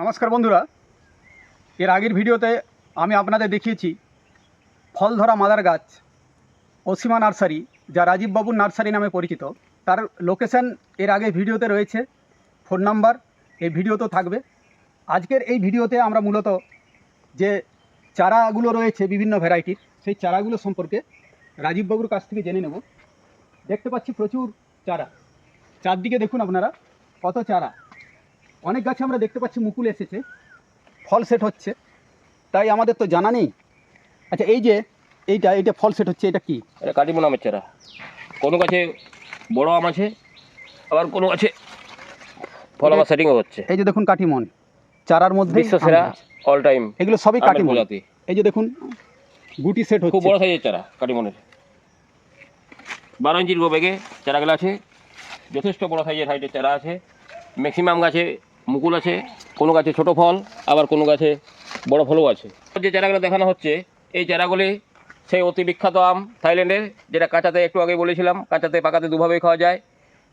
নমস্কার বন্ধুরা। এর আগের ভিডিওতে আমি আপনাদের দেখিয়েছি ফল ধরা মাদার গাছ অসীমা নার্সারি, যা রাজীব বাবুর নার্সারি নামে পরিচিত। তার লোকেশন এর আগে ভিডিওতে রয়েছে ফোন নাম্বার, এই ভিডিওতেও থাকবে। আজকের এই ভিডিওতে আমরা মূলত যে চারাগুলো রয়েছে বিভিন্ন ভ্যারাইটির, সেই চারাগুলো সম্পর্কে রাজীব বাবুর কাছ থেকে জেনে নেব। দেখতে পাচ্ছি প্রচুর চারা। চারদিকে দেখুন আপনারা, কত চারা। অনেক গাছে আমরা দেখতে পাচ্ছি মুকুল এসেছে ফল সেট হচ্ছে। তাই আমাদের তো জানা নেই। আচ্ছা এই যে এইটা এইটা ফল সেট হচ্ছে এটা কি? এটা কাটিমন আমের চারা। কোনো গাছে বড় আম আছে আবার কোনো গাছে ফল আবার সেটিংও হচ্ছে। এই যে দেখুন কাটিমন চারার মধ্যে বিশ্ব সেরা অল টাইম এগুলো সবই আমের কাটিমন। এই যে দেখুন গুটি সেট খুব হচ্ছে। বড় সাইজের চারা কাটিমনের। বারো ইঞ্চির গো চারাগুলো আছে। যথেষ্ট বড় সাইজের হাইটের চারা আছে। ম্যাক্সিমাম গাছে মুকুল আছে কোনো গাছে ছোট ফল আবার কোনো গাছে বড় ফলও আছে। যে চারাগুলো দেখানো হচ্ছে এই চারাগুলি সেই অতি বিখ্যাত আম থাইল্যান্ডের যেটা কাঁচাতে একটু আগে বলেছিলাম কাঁচাতে পাকাতে দুভাবেই খাওয়া যায়।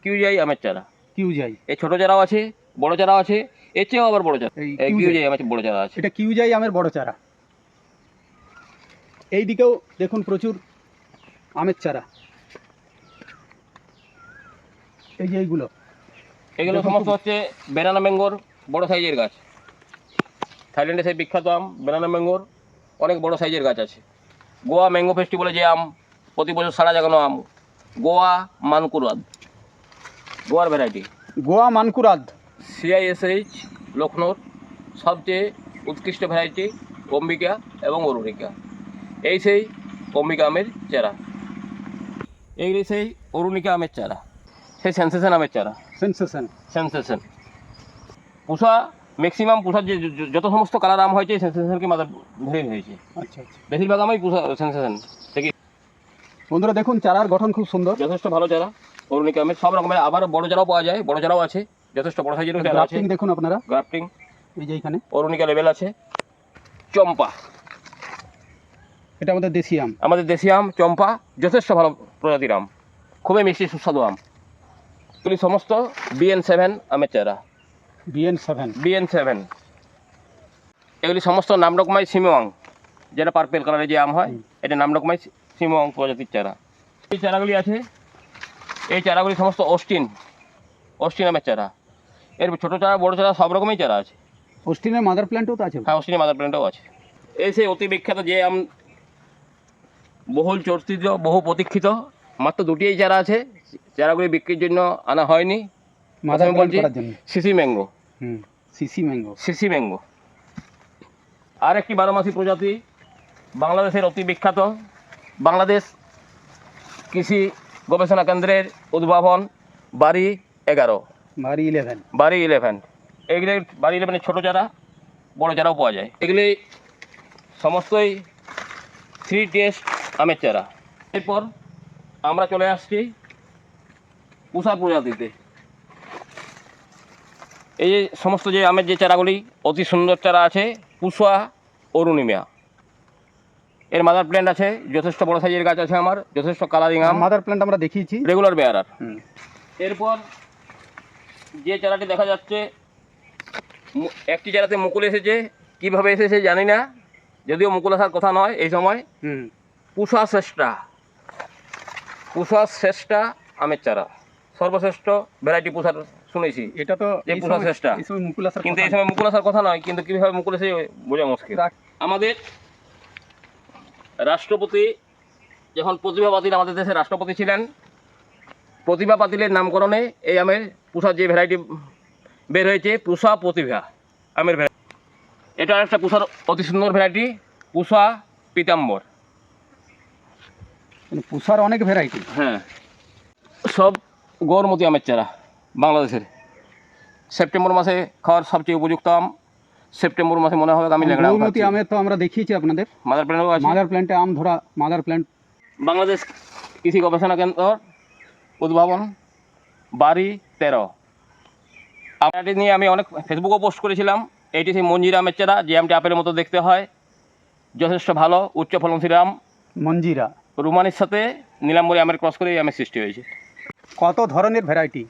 কিউজাই আমের চারা। কিউ যাই এই ছোট চারাও আছে বড় চারাও আছে এর চেয়েও আবার বড় চারা। কিউজাই। কিউজাই আমের বড় চারা আছে। এটা কিউ যাই আমের বড় চারা। এই দিকেও দেখুন প্রচুর আমের চারা। এই যে এইগুলো। এগুলো সমস্ত হচ্ছে বেনানা ম্যাঙ্গোর বড় সাইজের গাছ। থাইল্যান্ডে সেই বিখ্যাত আম বেনানা ম্যাঙ্গোর অনেক বড় সাইজের গাছ আছে। গোয়া ম্যাঙ্গো ফেস্টিভ্যালে যে আম প্রতি বছর সারা জাগানো আম গোয়া মানকুরাদ গোয়ার ভ্যারাইটি। গোয়া মানকুরাদ। সিআইএসএইচ লখনৌর সবচেয়ে উৎকৃষ্ট ভ্যারাইটি অম্বিকা এবং অরুণিকা এই সেই অম্বিকা আমের চারা। এইগুলি সেই অরুণিকা আমের চারা। সেই সেন্সেশন আমের চারা। সেন্সেশন সেন্সেশন পুষা ম্যাক্সিমাম পুষার যে যত সমস্ত কালার আম হয়েছে সেন্সেশনকে মাথা ধরে হয়েছে আচ্ছা আচ্ছা। বেশিরভাগ আমই পুষা সেন্সেশন থেকে বন্ধুরা দেখুন চারার গঠন খুব সুন্দর। যথেষ্ট ভালো চারা অরুণিকা আমের সব রকমের আবার বড় চারাও পাওয়া যায় বড় চারাও আছে যথেষ্ট বড় সাইজেরও চারা আছে। দেখুন আপনারা। গ্রাফটিং এই যে এখানে অরুণিকা লেভেল আছে। চম্পা। এটা আমাদের দেশি আম। আমাদের দেশি আম চম্পা যথেষ্ট ভালো প্রজাতির আম। খুবই মিষ্টি সুস্বাদু আম। এগুলি সমস্ত বিএন সেভেন আমের চারা বিএন সেভেন বিএন সেভেন এগুলি সমস্ত নামডকমাই সিমোয়াং যেটা পার্পেল কালারের যে আম হয় এটা নামডকমাই সিমোয়াং প্রজাতির চারা। এই চারাগুলি আছে এই চারাগুলি সমস্ত অস্টিন অস্টিন আমের চারা এর ছোটো চারা বড়ো চারা সব রকমই চারা আছে। অস্টিনের মাদার প্ল্যান্টও তো আছে। হ্যাঁ অস্টিনের মাদার প্ল্যান্টও আছে। এই সেই অতি বিখ্যাত যে আম বহুল চর্চিত বহু প্রতীক্ষিত মাত্র দুটি এই চারা আছে। চারাগুলি বিক্রির জন্য আনা হয়নি। মাদার বলছি C C mango. C C mango. C C mango. আর একটি বারোমাসি প্রজাতি বাংলাদেশের অতি বিখ্যাত বাংলাদেশ কৃষি গবেষণা কেন্দ্রের উদ্ভাবন বাড়ি এগারো। বাড়ি ইলেভেন বাড়ি ইলেভেন এগুলি বাড়ি ইলেভেনের ছোটো চারা বড় চারাও পাওয়া যায়। এগুলি সমস্তই থ্রি টেস্ট আমের চারা। এরপর আমরা চলে আসছি উষা প্রজাতিতে। এই যে সমস্ত যে আমের যে চারাগুলি অতি সুন্দর চারা আছে পুষা অরুণিমা। এর মাদার প্ল্যান্ট আছে যথেষ্ট বড় সাইজের গাছ আছে আমার যথেষ্ট কালারিং আম। মাদার প্ল্যান্ট আমরা দেখিয়েছি। রেগুলার বেয়ারার এরপর যে চারাটি দেখা যাচ্ছে একটি চারাতে মুকুল এসেছে কীভাবে এসেছে জানি না যদিও মুকুল আসার কথা নয় এই সময়। পুষা শ্রেষ্ঠা। পুষা শ্রেষ্ঠা আমের চারা। সর্বশ্রেষ্ঠ ভ্যারাইটি পুষার শুনেছি। এটা তো যে সময়- চেষ্টা। কিন্তু এই সময় মুকুল আসার কথা নয় কিন্তু কীভাবে মুকুল এসে বোঝা মুশকিল। আমাদের রাষ্ট্রপতি যখন প্রতিভা পাতিল আমাদের দেশের রাষ্ট্রপতি ছিলেন প্রতিভা পাতিলের নামকরণে এই আমের পুষার যে ভ্যারাইটি বের হয়েছে পুষা প্রতিভা আমের ভ্যারাইটি এটা একটা পুষার অতি সুন্দর ভ্যারাইটি পুষা পিতাম্বর। মানে পুষার অনেক ভ্যারাইটি হ্যাঁ। সব গৌরমতি আমের চারা বাংলাদেশের। সেপ্টেম্বর মাসে খাওয়ার সবচেয়ে উপযুক্ত আম সেপ্টেম্বর মাসে মনে হবে আমি লেগড়া গৌরমতি আমের তো আমরা দেখিয়েছি আপনাদের। মাদার প্ল্যান্টও আছে। মাদার প্ল্যান্টে আম ধরা মাদার প্ল্যান্ট বাংলাদেশ কৃষি গবেষণা কেন্দ্র উদ্ভাবন বাড়ি তেরো। আমটি নিয়ে আমি অনেক ফেসবুকেও পোস্ট করেছিলাম। এইটি সেই মঞ্জিরা আমের চারা যে আমটি আপেলের মতো দেখতে হয় যথেষ্ট ভালো উচ্চ ফলনশীল আম। মঞ্জিরা। রুমানির সাথে নীলাম্বরী আমের ক্রস করে এই আমের সৃষ্টি হয়েছে। কত ধরনের ভ্যারাইটি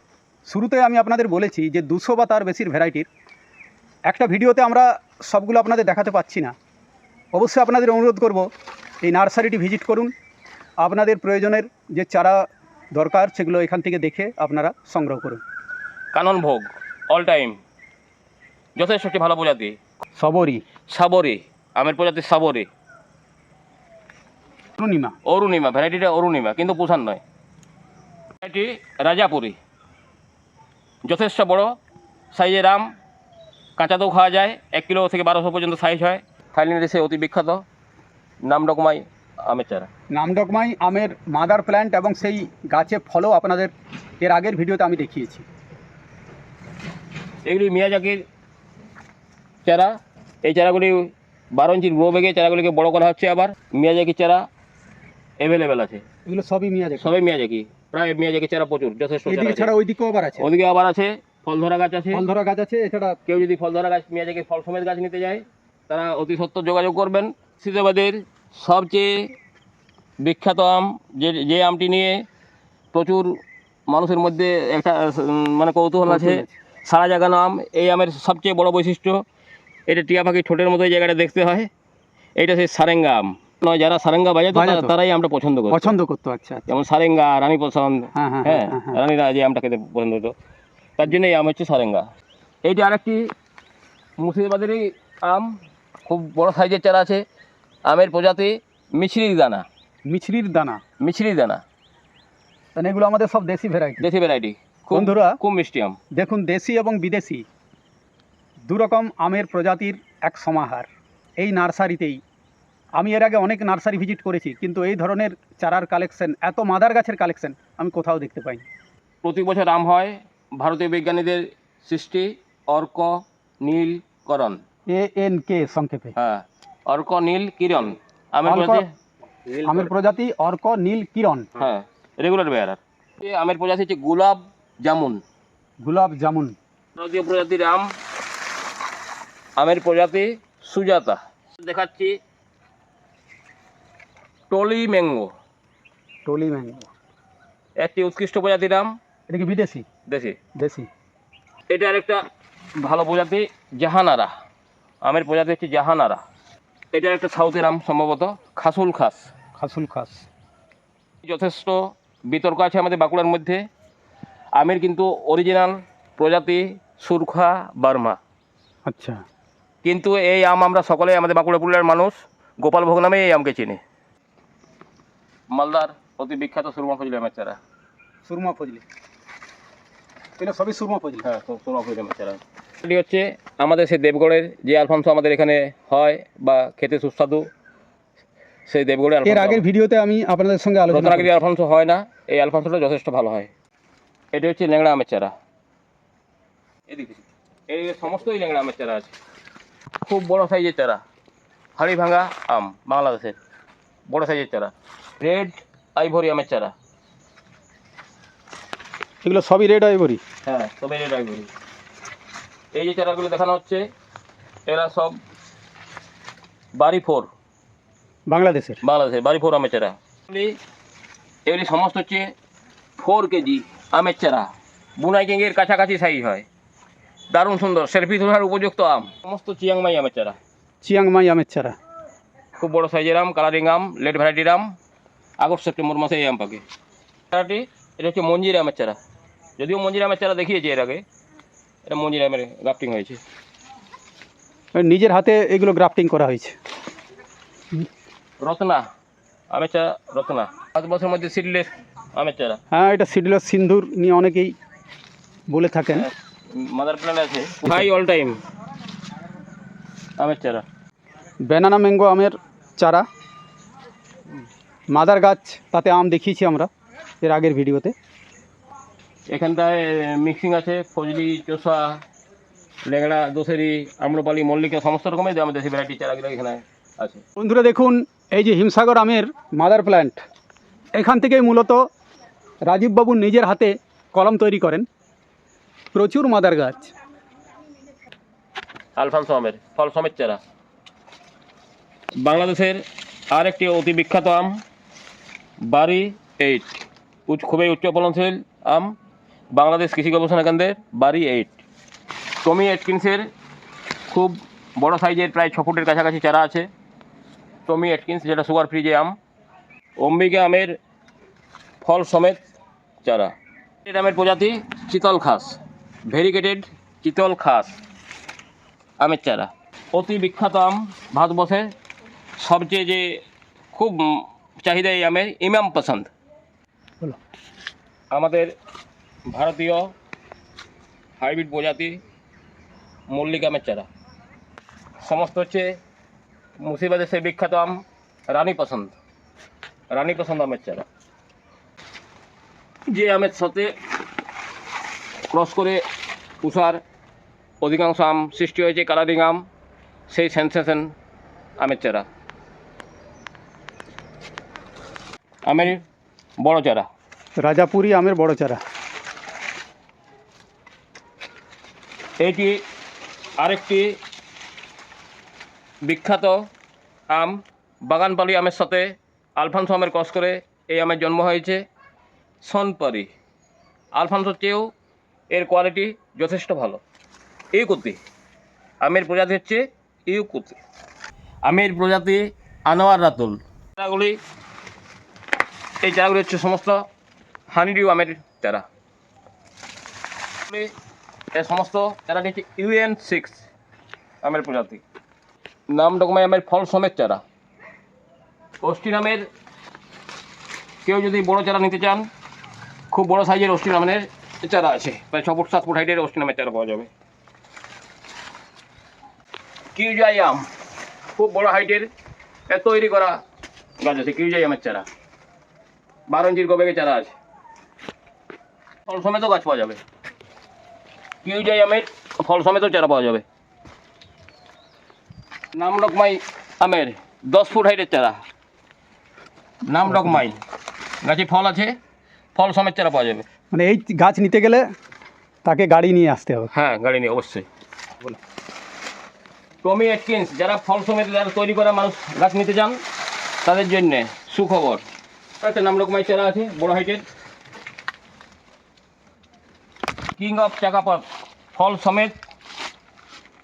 শুরুতে আমি আপনাদের বলেছি যে দুশো বা তার বেশির ভ্যারাইটির একটা ভিডিওতে আমরা সবগুলো আপনাদের দেখাতে পাচ্ছি না। অবশ্যই আপনাদের অনুরোধ করব এই নার্সারিটি ভিজিট করুন। আপনাদের প্রয়োজনের যে চারা দরকার সেগুলো এখান থেকে দেখে আপনারা সংগ্রহ করুন। কানন ভোগ অল টাইম যথেষ্ট একটি ভালো প্রজাতি। সবরই সাবরে আমের প্রজাতি সাবরে। পূর্ণিমা অরুণিমা ভ্যারাইটিটা অরুণিমা কিন্তু পোষান নয়। ভ্যারাইটি রাজাপুরি। যথেষ্ট বড়। সাইজের আম কাঁচাতেও খাওয়া যায়। এক কিলো থেকে বারোশো পর্যন্ত সাইজ হয়। থাইল্যান্ড দেশে অতি বিখ্যাত। নাম ডকমাই আমের চারা। নামডকমাই আমের মাদার প্ল্যান্ট এবং সেই গাছে ফলও আপনাদের এর আগের ভিডিওতে আমি দেখিয়েছি। এগুলি মিয়াজাকির চারা। এই চারাগুলি বারো ইঞ্চির গ্রো বেগে চারাগুলিকে বড় করা হচ্ছে আবার। মিয়াজাকির চারা অ্যাভেলেবেল আছে। এগুলো সবই মিয়া যায় সবাই মিয়াজাকি। প্রায় মিয়াজাকি চারা প্রচুর যথেষ্ট এদিকে ছাড়া ওইদিকেও আবার আছে। ওদিকে আবার আছে ফল ধরা গাছ আছে। ফল ধরা গাছ আছে এছাড়া কেউ যদি ফল ধরা গাছ মেয়ে মিয়াজাকি ফল সমেত গাছ নিতে যায় তারা অতি সত্তর যোগাযোগ করবেন। মুর্শিদাবাদের সবচেয়ে বিখ্যাত আম যে যে আমটি নিয়ে প্রচুর মানুষের মধ্যে একটা মানে কৌতূহল আছে। সারা জাগানো আম এই আমের সবচেয়ে বড় বৈশিষ্ট্য এটা টিয়া পাখির ঠোঁটের মতো এই জায়গাটা দেখতে হয়। এটা সেই সারেঙ্গা আম। নয় যারা সারেঙ্গা বাজাতো তারাই আমরা পছন্দ করে পছন্দ করতো আচ্ছা আচ্ছা। যেমন সারেঙ্গা রানী পছন্দ হ্যাঁ হ্যাঁ হ্যাঁ হ্যাঁ হ্যাঁ। আমটা খেতে পছন্দ হতো তার জন্য এই আম হচ্ছে সারেঙ্গা। এইটা আরেকটি মুর্শিদাবাদেরই আম খুব বড় সাইজের চারা আছে। আমের প্রজাতি মিছরির দানা। মিছরির দানা। মিছরির দানা। তাহলে এগুলো আমাদের সব দেশি ভ্যারাইটি দেশি ভ্যারাইটি বন্ধুরা খুব মিষ্টি আম। দেখুন দেশি এবং বিদেশি। দুরকম আমের প্রজাতির এক সমাহার। এই নার্সারিতেই আমি এর আগে অনেক নার্সারি ভিজিট করেছি কিন্তু এই ধরনের চারার কালেকশন এত মাদার গাছের কালেকশন আমি কোথাও দেখতে পাইনি। প্রতি বছর আম হয় ভারতীয় বিজ্ঞানীদের সৃষ্টি অর্ক নীল করণ। এ এন কে সংক্ষেপে। হ্যাঁ অর্ক নীল কিরণ। আমের অর্ক- প্রজাতি? আমের প্রজাতি অর্ক নীল কিরণ। হ্যাঁ রেগুলার বেয়ারার আমের প্রজাতি হচ্ছে গোলাপ জামুন। গোলাপ জামুন। ভারতীয় প্রজাতির আম আমের প্রজাতি সুজাতা। দেখাচ্ছি টলি ম্যাঙ্গো। Trolley mango. একটি উৎকৃষ্ট প্রজাতির আম। এটা কি বিদেশি? দেশি। দেশি। এটা আরেকটা ভালো প্রজাতি জাহানারা। আমের প্রজাতি হচ্ছে জাহানারা। এটা একটা সাউথের আম সম্ভবত খাসুল খাস। খাসুল খাস। যথেষ্ট বিতর্ক আছে আমাদের বাঁকুড়ার মধ্যে। আমের কিন্তু অরিজিনাল প্রজাতি সুরখা বার্মা। আচ্ছা। কিন্তু এই আম আমরা সকলে আমাদের বাঁকুড়া পুরুলিয়ার মানুষ গোপাল ভোগ নামে এই আমকে চিনি। মালদার অতি বিখ্যাত সুরমা ফজলি আমের চারা সুরমা ফজলি। এটা সবই সুরমা ফজলি। হ্যাঁ সুরমা ফজলি আমের চারা এটি হচ্ছে আমাদের সেই দেবগড়ের যে আলফানসো আমাদের এখানে হয় বা খেতে সুস্বাদু সেই দেবগড়ের এর আগের ভিডিওতে আমি আপনাদের সঙ্গে আলোচনা করেছি। আলফানসো হয় না এই আলফানসোটা যথেষ্ট ভালো হয়। এটি হচ্ছে ল্যাংড়া আমের চারা এদিকে। এই সমস্তই ল্যাংড়া আমের চারা আছে। খুব বড় সাইজের চারা। হাড়ি ভাঙা আম বাংলাদেশের বড় সাইজের চারা। রেড আইভরি আমের চারা। এগুলো সবই রেড আইভরি হ্যাঁ সবই রেড আইভরি এই যে চারাগুলো দেখানো হচ্ছে এরা সব বাড়ি ফোর। বাংলাদেশের? বাংলাদেশের বাড়ি ফোর আমের চারা। এগুলি সমস্ত হচ্ছে ফোর কেজি আমের চারা। বুনাই কিংয়ের কাছাকাছি সাইজ হয়। দারুণ সুন্দর সেলফি তোলার উপযুক্ত আম। সমস্ত চিয়াংমাই আমের চারা। চিয়াংমাই আমের চারা। খুব বড় সাইজের আম কালারিং আম লেট ভ্যারাইটির আম। আগস্ট সেপ্টেম্বর মাসে এই আম পাকে। চারাটি এটা হচ্ছে মঞ্জির আমের চারা। যদিও মঞ্জির আমের চারা দেখিয়েছি এর আগে এটা মঞ্জির আমের গ্রাফটিং হয়েছে। নিজের হাতে এগুলো গ্রাফটিং করা হয়েছে। রত্না আমের চারা রত্না। পাঁচ বছরের মধ্যে সিডলেস আমের চারা। হ্যাঁ এটা সিডলেস সিন্ধুর নিয়ে অনেকেই বলে থাকেন। মাদার প্ল্যান্ট আছে। হাই অল টাইম আমের চারা। ব্যানানা ম্যাঙ্গো আমের চারা। মাদার গাছ তাতে আম দেখিয়েছি আমরা এর আগের ভিডিওতে। এখানটায় মিক্সিং আছে ফজলি চোষা লেংড়া দোসেরি আম্রপালি মল্লিকা সমস্ত রকমের আমাদের দেশি ভ্যারাইটি চারাগুলো এখানে আছে। বন্ধুরা দেখুন এই যে হিমসাগর আমের মাদার প্ল্যান্ট এখান থেকেই মূলত রাজীববাবু নিজের হাতে কলম তৈরি করেন। প্রচুর মাদার গাছ। আলফানসো আমের ফল সমেত চারা। বাংলাদেশের আর একটি অতি বিখ্যাত আম বাড়ি এইট খুবই উচ্চ ফলনশীল আম। বাংলাদেশ কৃষি গবেষণা কেন্দ্রের বাড়ি এইট টমি এটকিন্সের খুব বড় সাইজের প্রায় ছ ফুটের কাছাকাছি চারা আছে। টমি এটকিন্স যেটা সুগার ফ্রি যে আম। অম্বিকা আমের ফল সমেত চারা। আমের প্রজাতি চিতল খাস ভেরিগেটেড চিতল খাস আমের চারা। অতি বিখ্যাত আম ভারতবর্ষের সবচেয়ে যে খুব চাহিদা এই আমের ইমাম পছন্দ। আমাদের ভারতীয় হাইব্রিড প্রজাতি মল্লিক আমের চারা। সমস্ত হচ্ছে মুর্শিদাবাদের সেই বিখ্যাত আম রানী পছন্দ। রানী পছন্দ আমের চারা। যে আমের সাথে ক্রস করে তুষার অধিকাংশ আম সৃষ্টি হয়েছে কালারিং আম সেই সেন্সেশন আমের চারা। আমের বড় চারা। রাজাপুরি আমের বড় চারা। এটি আরেকটি বিখ্যাত আম। বাগানপালি আমের সাথে আলফানসো আমের ক্রস করে এই আমের জন্ম হয়েছে। সনপারি। আলফানসোর চেয়েও এর কোয়ালিটি যথেষ্ট ভালো। ইউকুতি। আমের প্রজাতি হচ্ছে ইউকুতি। আমের প্রজাতি আনোয়ার রাতুল। চারাগুলি এই চারাগুলি হচ্ছে সমস্ত হানিডিউ আমের চারা। এর সমস্ত চারাটি হচ্ছে ইউএন সিক্স আমের প্রজাতি। নাম ডকুমাই আমের ফল সমেত চারা। অষ্টি নামের কেউ যদি বড় চারা নিতে চান, খুব বড় সাইজের অষ্টি নামের চারা আছে। প্রায় ছ ফুট, সাত ফুট হাইটের অষ্টি নামের চারা পাওয়া যাবে। কিউজাই আম, খুব বড় হাইটের তৈরি করা গাছ আছে, কিউজাই আমের চারা। বারো ইঞ্চির গোবেগে চারা আছে। ফল সমেতও গাছ পাওয়া যাবে। কিউজাই আমের ফল সমেতও চারা পাওয়া যাবে। নামডকমাই আমের দশ ফুট হাইটের চারা। নামডকমাই গাছে ফল আছে ফল সমেত চারা পাওয়া যাবে। মানে এই গাছ নিতে গেলে তাকে গাড়ি নিয়ে আসতে হবে। হ্যাঁ গাড়ি নিয়ে অবশ্যই। টমি এটকিন্স যারা ফল সমেত যারা তৈরি করা মানুষ গাছ নিতে চান তাদের জন্যে সুখবর। একটা নাম রকমাই চারা আছে, বড় হাইটের কিং অফ চাকাপথ ফল সমেত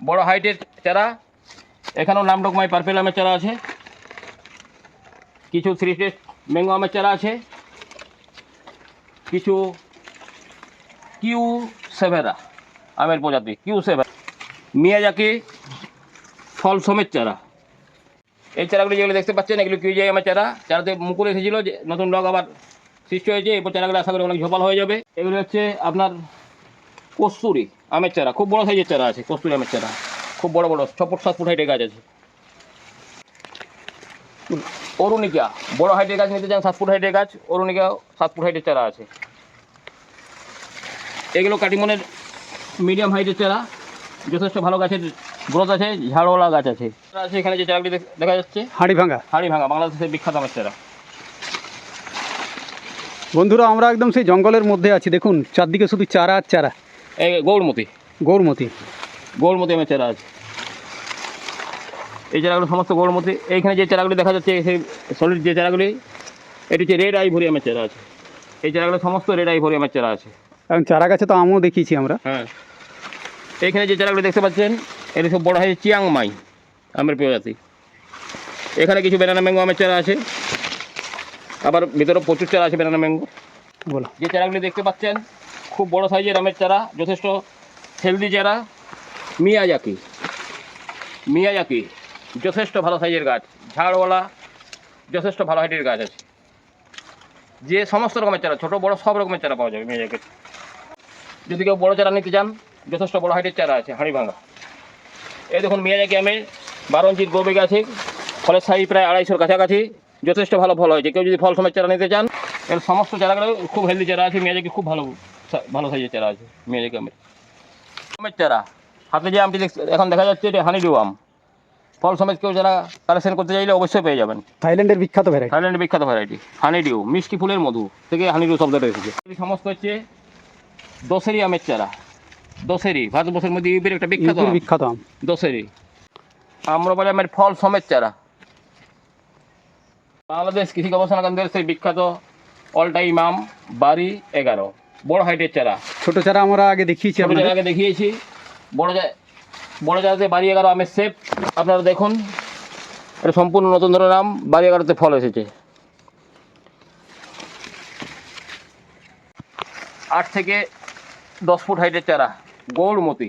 বড় হাইটের চারা। এখানেও নাম রকমাই পার্পেল আমের চারা আছে। কিছু থ্রি টেস্ট ম্যাঙ্গো আমের চারা আছে। কিছু কিউ সেভেরা আমের প্রজাতি কিউ সেভেরা মিয়াজাকি ফল সমেত চারা। এই চারাগুলি যেগুলো দেখতে পাচ্ছেন, এগুলো কিউ যায় আমার চারা? চারাতে মুকুল এসেছিল যে নতুন ডগ আবার সৃষ্টি হয়েছে, এরপর চারাগুলো আশা করি অনেক ঝোপাল হয়ে যাবে। এগুলো হচ্ছে আপনার কস্তুরি আমের চারা, খুব বড় সাইজের চারা আছে, কস্তুরি আমের চারা। খুব বড় বড়, ছ ফুট, সাত ফুট হাইটের গাছ আছে। অরুণিকা, বড় হাইটের গাছ নিতে চান, সাত ফুট হাইটের গাছ, অরুণিকা, সাত ফুট হাইটের চারা আছে। এগুলো কাটিমনের মিডিয়াম হাইটের চারা, যথেষ্ট ভালো গাছের গ্রোথ আছে ঝাড়ওয়ালা গাছ আছে। আছে এখানে যে চারাগুলি দেখ- যাচ্ছে। হাঁড়ি ভাঙা। হাড়ি ভাঙা বাংলাদেশের বিখ্যাত আমের চারা বন্ধুরা আমরা একদম সেই জঙ্গলের মধ্যে আছি। দেখুন চারদিকে শুধু চারা আর চারা। এই গৌরমতি। গৌরমতি। গৌরমতি আমের চারা আছে। এই চারাগুলো সমস্ত গৌরমতি। এইখানে যে চারাগুলি দেখা যাচ্ছে সেই সলিড যে চারাগুলি এটি হচ্ছে রেড আইভরি আমের চারা আছে। এই চারাগুলো সমস্ত রেড আইভরি আমের চারা আছে। এবং চারা গাছে তো আমও দেখিয়েছি আমরা। হ্যাঁ। এইখানে যে চারাগুলো দেখতে পাচ্ছেন এটি সব বড় হয় চিয়াংমাই আমের প্রজাতি এখানে কিছু বেনানা ম্যাঙ্গো আমের চারা আছে। আবার ভিতরে প্রচুর চারা আছে বেনানা ম্যাঙ্গো বলো। যে চারাগুলি দেখতে পাচ্ছেন খুব বড় সাইজের আমের চারা যথেষ্ট হেলদি চারা। মিয়াজাকি। মিয়াজাকি যথেষ্ট ভালো সাইজের গাছ। ঝাড়ওয়ালা যথেষ্ট ভালো হাইটের গাছ আছে। যে সমস্ত রকমের চারা ছোটো বড় সব রকমের চারা পাওয়া যাবে মিয়াজাকির। যদি কেউ বড় চারা নিতে চান যথেষ্ট বড় হাইটের চারা আছে হাঁড়ি ভাঙা এই দেখুন মিয়াজাকি আমের বারো ইঞ্চির গোবেগ আছে ফলের সাইজ প্রায় আড়াইশোর কাছাকাছি। যথেষ্ট ভালো ফল হয়েছে। কেউ যদি ফল সমেত চারা নিতে চান এর সমস্ত চারাগুলো খুব হেলদি চারা আছে মিয়াজাকি খুব ভালো ভালো সাইজের চারা আছে মিয়াজাকি আমের। আমের চারা। হাতে যে আমটি দেখ- এখন দেখা যাচ্ছে এটা হানিডিউ আম। ফল সমেত কেউ যারা কালেকশন করতে চাইলে অবশ্যই পেয়ে যাবেন। থাইল্যান্ডের বিখ্যাত ভ্যারাইটি থাইল্যান্ডের বিখ্যাত ভ্যারাইটি হানিডিউ মিষ্টি ফুলের মধু থেকে হানিডিউ শব্দটা এসেছে। সমস্ত হচ্ছে দশেরি আমের চারা। দশেরি ভারতবর্ষের মধ্যে ইউপির একটা বিখ্যাত। বিখ্যাত আম। দশেরি আম্রপালি আমের ফল সমেত চারা। বাংলাদেশ কৃষি গবেষণা কেন্দ্রের সেই বিখ্যাত অল টাইম আম বাড়ি এগারো। বড় হাইটের চারা। ছোট চারা আমরা আগে দেখিয়েছি ছোট চারা আগে দেখিয়েছি। বড় বড় চারাতে বাড়ি এগারো আমের শেপ আপনারা দেখুন এটা সম্পূর্ণ নতুন ধরনের আম। বাড়ি এগারোতে ফল এসেছে। আট থেকে দশ ফুট হাইটের চারা। গৌড়মতি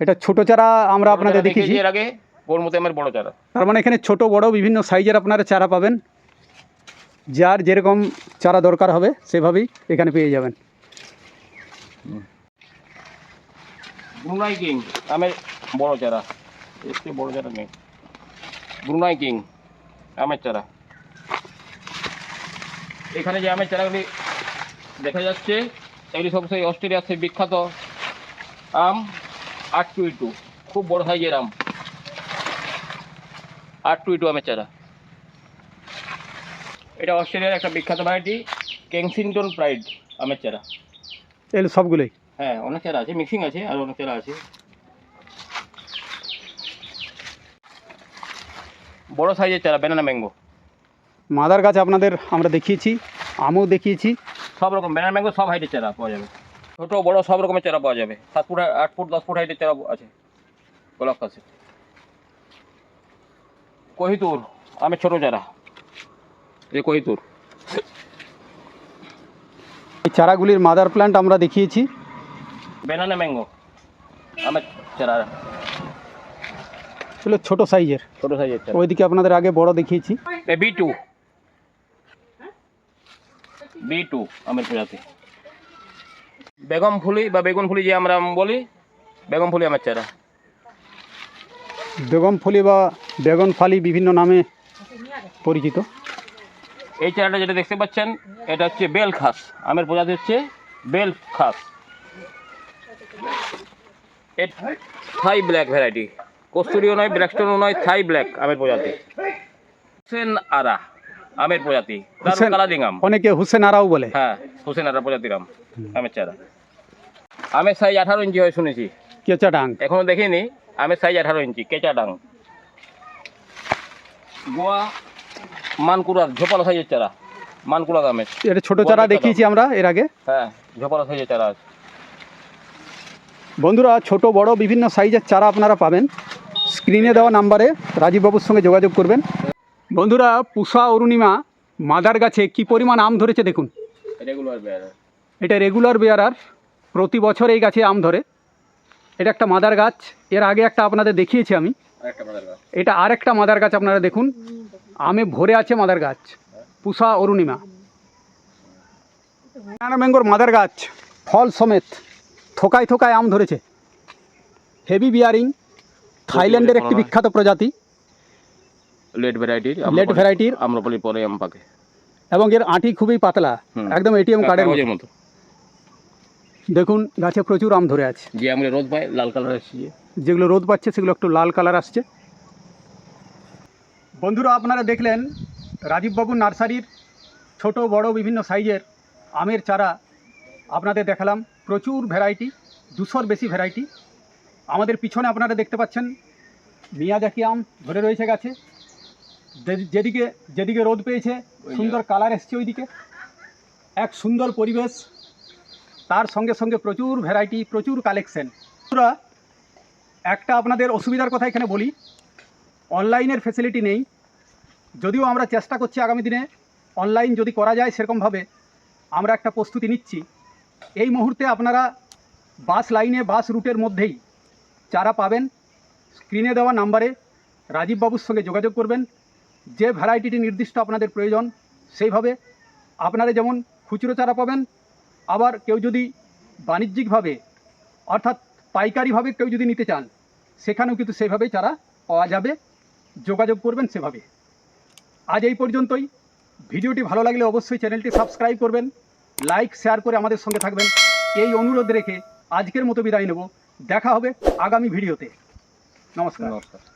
এটা ছোট চারা আমরা আপনাদের দেখিয়েছি এর আগে গৌড়মতি আমের বড় চারা। তার মানে এখানে ছোট বড় বিভিন্ন সাইজের আপনারা চারা পাবেন। যার যেরকম চারা দরকার হবে সেভাবেই এখানে পেয়ে যাবেন। ব্রুনাই কিং আমের বড় চারা। একটু বড় চারা নেই। ব্রুনাই কিং আমের চারা। এখানে যে আমের চারাগুলি দেখা যাচ্ছে এগুলি সবসময় অস্ট্রেলিয়ার সেই বিখ্যাত আম আট টু টু খুব বড় সাইজের আম। আট টু টু আমের চারা। এটা অস্ট্রেলিয়ার একটা বিখ্যাত ভ্যারাইটি কেংসিংটন প্রাইড আমের চারা। এগুলো সবগুলোই? হ্যাঁ অনেক চারা আছে মিক্সিং আছে আর অনেক চারা আছে। বড় সাইজের চারা ব্যানানা ম্যাঙ্গো মাদার গাছ আপনাদের আমরা দেখিয়েছি আমও দেখিয়েছি। সব রকম ব্যানানা ম্যাঙ্গো সব হাইটের চারা পাওয়া যাবে। ছোট বড় সব রকমের চারা পাওয়া যাবে। সাত ফুট আট ফুট দশ ফুট হাইটের চারা আছে। গোলাপ কাছে কহিতুর আমের ছোট চারা। এই কহিতুর। এই চারাগুলির মাদার প্ল্যান্ট আমরা দেখিয়েছি। বেনানা ম্যাঙ্গো আমের চারা। এগুলো ছোট সাইজের। ছোট সাইজের চারা। ওইদিকে আপনাদের আগে বড় দেখিয়েছি। বি টু বি টু আমের প্রজাতি বেগম ফুলি বা বেগুন ফুলি যে আমরা বলি বেগম ফুলি আমার চারা বেগম ফুলি বা বেগন ফালি বিভিন্ন নামে পরিচিত। এই চারাটা যেটা দেখতে পাচ্ছেন এটা হচ্ছে বেল খাস। আমের প্রজাতি হচ্ছে বেল খাস। থাই ব্ল্যাক ভ্যারাইটি। কস্তুরিও নয় ব্ল্যাকস্টোনও নয় থাই ব্ল্যাক আমের প্রজাতি। হুসেন আরা আমের প্রজাতি। আম। অনেকে হুসেন আরাও বলে। হ্যাঁ হুসেন আরা প্রজাতির আম আমের চারা আমের সাইজ আঠারো ইঞ্চি হয় শুনেছি। কেঁচা ডাং। এখনও দেখিনি আমের সাইজ আঠারো ইঞ্চি কেঁচা ডাং। গোয়া মানকুড়ার ঝোপালো সাইজের চারা মানকুড়া আমের এটা ছোট চারা দেখিয়েছি আমরা এর আগে। হ্যাঁ ঝোপালো সাইজের চারা আছে। বন্ধুরা ছোট বড় বিভিন্ন সাইজের চারা আপনারা পাবেন। স্ক্রিনে দেওয়া নাম্বারে রাজীববাবুর সঙ্গে যোগাযোগ করবেন। বন্ধুরা পুষা অরুণিমা মাদার গাছে কি পরিমাণ আম ধরেছে দেখুন। রেগুলার বেয়ার এটা রেগুলার বেয়ারার প্রতি বছর এই গাছে আম ধরে। এটা একটা মাদার গাছ। এর আগে একটা আপনাদের দেখিয়েছি আমি। এটা আরেকটা মাদার গাছ আপনারা দেখুন। আমে ভরে আছে মাদার গাছ। পুষা অরুণিমা। ম্যাঙ্গোর মাদার গাছ। ফল সমেত থোকায় থোকায় আম ধরেছে। Heavy bearing. থাইল্যান্ডের একটি বিখ্যাত প্রজাতি। লেট ভ্যারাইটির লেট ভ্যারাইটির আম্রপলি পরে আম পাকে। এবং এর আঁটি খুবই পাতলা। একদম এটিএম কার্ডের মতো। দেখুন গাছে প্রচুর আম ধরে আছে। যে আমরা রোদ পাই লাল কালার এসেছে যেগুলো রোদ পাচ্ছে সেগুলো একটু লাল কালার আসছে। বন্ধুরা আপনারা দেখলেন রাজীববাবুর নার্সারির ছোট বড় বিভিন্ন সাইজের আমের চারা আপনাদের দেখালাম। প্রচুর ভ্যারাইটি দুশোর বেশি ভ্যারাইটি। আমাদের পিছনে আপনারা দেখতে পাচ্ছেন মিয়াজাকি আম ধরে রয়েছে গাছে। যেদিকে যেদিকে রোদ পেয়েছে সুন্দর কালার এসছে ওইদিকে। এক সুন্দর পরিবেশ। তার সঙ্গে সঙ্গে প্রচুর ভ্যারাইটি প্রচুর কালেকশন একটা আপনাদের অসুবিধার কথা এখানে বলি। অনলাইনের ফেসিলিটি নেই। যদিও আমরা চেষ্টা করছি আগামী দিনে অনলাইন যদি করা যায় সেরকমভাবে, আমরা একটা প্রস্তুতি নিচ্ছি। এই মুহূর্তে আপনারা বাস লাইনে বাস রুটের মধ্যেই চারা পাবেন স্ক্রিনে দেওয়া নাম্বারে রাজীববাবুর সঙ্গে যোগাযোগ করবেন। যে ভ্যারাইটিটি নির্দিষ্ট আপনাদের প্রয়োজন, সেইভাবে আপনারা যেমন খুচরো চারা পাবেন আবার কেউ যদি বাণিজ্যিকভাবে, অর্থাৎ পাইকারিভাবে কেউ যদি নিতে চান, সেখানেও কিন্তু সেভাবেই চারা পাওয়া যাবে। যোগাযোগ করবেন সেভাবে। আজ এই পর্যন্তই। ভিডিওটি ভালো লাগলে অবশ্যই চ্যানেলটি সাবস্ক্রাইব করবেন, লাইক, শেয়ার করে আমাদের সঙ্গে থাকবেন। এই অনুরোধ রেখে আজকের মতো বিদায় নেব। দেখা হবে আগামী ভিডিওতে। নমস্কার। নমস্কার।